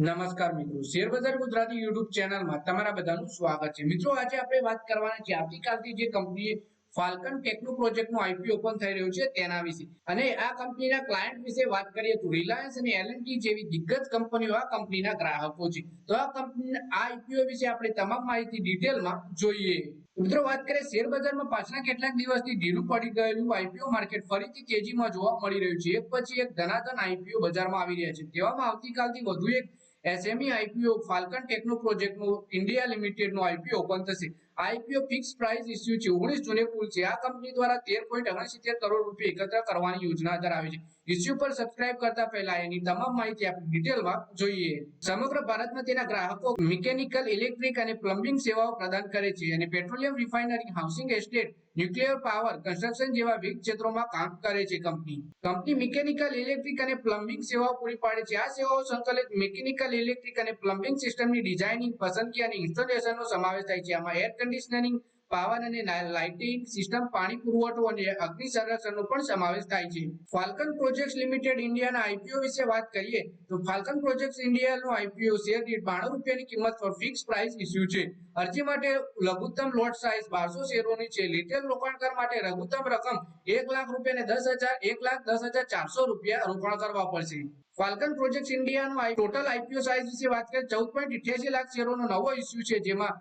નમસ્કાર મિત્રો. શેરબજાર ગુજરાતી યુટ્યુબ ચેનલમાં તમારા બધાનું સ્વાગત છે. મિત્રો, આજે આપણે વાત કરવાના છે આવતીકાલથી જે કંપનીએ ફાલ્કન ટેકનો પ્રોજેક્ટનું આઈપીઓ ઓપન થઈ રહ્યું છે તેના વિશે. અને આ કંપનીના ક્લાયન્ટ વિશે વાત કરીએ તો રિલાયન્સ અને એલએનટી જેવી દિગ્ગજ કંપનીઓ આ કંપનીના ગ્રાહકો છે. તો આ કંપની, આ આઈપીઓ વિશે આપણે તમામ માહિતી ડિટેલમાં જોઈએ. મિત્રો, વાત કરીએ શેર બજારમાં પાછલા કેટલાક દિવસથી ઢીલું પડી ગયેલું આઈપીઓ માર્કેટ ફરીથી તેજીમાં જોવા મળી રહ્યું છે. એક પછી એક ધનાધન આઈપીઓ બજારમાં આવી રહ્યા છે. તેવામાં આવતીકાલથી વધુ એક એસએમઈ આઈપીઓ ફાલ્કન ટેકનો પ્રોજેક્ટનું ઇન્ડિયા લિમિટેડનું આઈપીઓ ઓપન થશે. આઈપીઓ ફિક્સ પ્રાઇસ ઇસ્યુ છે. ઓગણીસ જૂને કુલ છે. આ કંપની દ્વારા તેર પોઈન્ટ ઓગણસિત્તેર કરોડ રૂપિયા એકત્ર કરવાની યોજના ધરાવે છે. ઇસ્યુ પર સબસ્ક્રાઇબ કરતા પહેલા એની તમામ માહિતી આપણે ડિટેલમાં જોઈએ. સમગ્ર ભારતમાં તેના ગ્રાહકો મિકેનિકલ, ઇલેક્ટ્રિક અને પ્લમ્બિંગ સેવાઓ પ્રદાન કરે છે અને petroleum refinery, housing estate, nuclear power, construction જેવા વિવિધ ક્ષેત્રોમાં કામ કરે છે કંપની. કંપની મિકેનિકલ, ઇલેક્ટ્રિક અને પ્લમ્બિંગ સેવાઓ પૂરી પાડે છે. આ સેવાઓ સંકલિત મિકેનિકલ, ઇલેક્ટ્રિક અને પ્લમ્બિંગ સિસ્ટમની ડિઝાઇનિંગ, પસંદગી અને ઇન્સ્ટોલેશનનો સમાવેશ થાય છે. આમાં એર કન્ડિશનિંગ પાવર અને લાઇટિંગ સિસ્ટમ પાણી પુરવઠો અને અગ્નિ સંરક્ષણનો પણ સમાવેશ થાય છે. ફાલ્કન પ્રોજેક્ટ્સ લિમિટેડ ઇન્ડિયાના આઈપીઓ વિશે વાત કરીએ, તો ફાલ્કન પ્રોજેક્ટ્સ ઇન્ડિયાનો આઈપીઓ શેર દીઠ બાણું રૂપિયાની કિંમત પર ફિક્સ પ્રાઇસ ઇસ્યુ છે. અરજી માટે લઘુત્તમ લોટ સાઇઝ બારસો શેરોની છે. લિટેલ રોકાણકાર માટે લઘુત્તમ રકમ એક લાખ રૂપિયા દસ હજાર, એક લાખ દસ હજાર ચારસો રૂપિયા રોકાણ કરવા પડશે ફાલ્કન પ્રોજેક્ટ ઇન્ડિયાનો ટોટલ આઈપીઓ સાઇઝ વિશે વાત કરીએ, ચૌદ પોઈન્ટ લાખ શેરોનો નવો ઇસ્યુ છે, જેમાં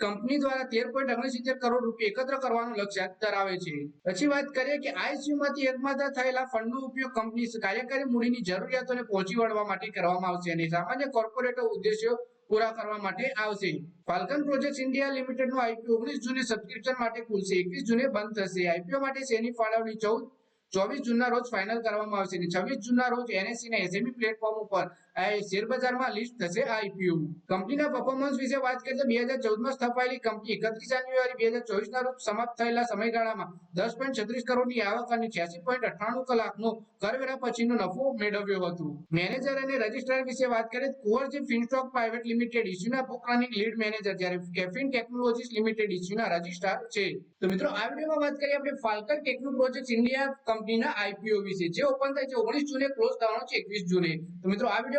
કંપની દ્વારા તેર પોઈન્ટ ઓગણસિત્તેર કરોડ રૂપિયા એકત્ર કરવાનું લક્ષ્ય ધરાવે છે. પછી વાત કરીએ કે આ ઇસ્યુમાંથી એકમાત્ર થયેલા ફંડનો ઉપયોગ કંપની કાર્યકારી મૂડીની જરૂરિયાતોને પહોંચી વળવા માટે કરવામાં આવશે અને સામાન્ય કોર્પોરેટો ઉદ્દેશ્યો પૂરા કરવા માટે આવશે. ફાલ્કન પ્રોજેક્ટ ઇન્ડિયા લિમિટેડનું આઈપીઓ ઓગણીસ જૂને સબસ્ક્રિપ્શન માટે ખુલશે. એકવીસ જૂને બંધ થશે. આઈપીઓ માટે શેરની ફાળવણી ચૌદ? ચોવીસ જૂનના રોજ ફાઇનલ કરવામાં આવશે અને છવ્વીસ જૂનના રોજ એનએસસી ના એસએમઈ પ્લેટફોર્મ ઉપર શેર બજારમાં લિસ્ટ થશે આઈપીઓ કંપનીના પરફોર્મન્સ વિશે વાત કરીએ તો બે હજાર ચૌદમાં સ્થપાયેલી કંપની એકત્રીસ જાન્યુઆરી બે હજાર ચોવીસના રોજ સમાપ્ત થયેલા સમયગાળામાં દસ પોઈન્ટ છત્રીસ કરોડની આવક અને છ્યાસી પોઈન્ટ અઠ્ઠાણું કલાકનો કરવેરા પછીનો નફો મેળવ્યો હતો. મેનેજર અને રજિસ્ટ્રાર વિશે વાત કરીએ તો કુવરજી ફિનસ્ટોક પ્રાઇવેટ લિમિટેડ ઇસ્યુના બુક લીડ મેનેજર જ્યારે કેફિન ટેકનોલોજીસ લિમિટેડ ઇસ્યુના રજિસ્ટ્રાર છે. તો મિત્રો, આ વિડીયોમાં વાત કરીએ આપણે ફાલ્કન ટેકનો પ્રોજેક્ટ ઇન્ડિયા કંપનીના આઈપીઓ વિશે, જે ઓપન થાય છે ઓગણીસ જૂને ક્લોઝ થવાનો છે એકવીસ જૂને. તો મિત્રો, આ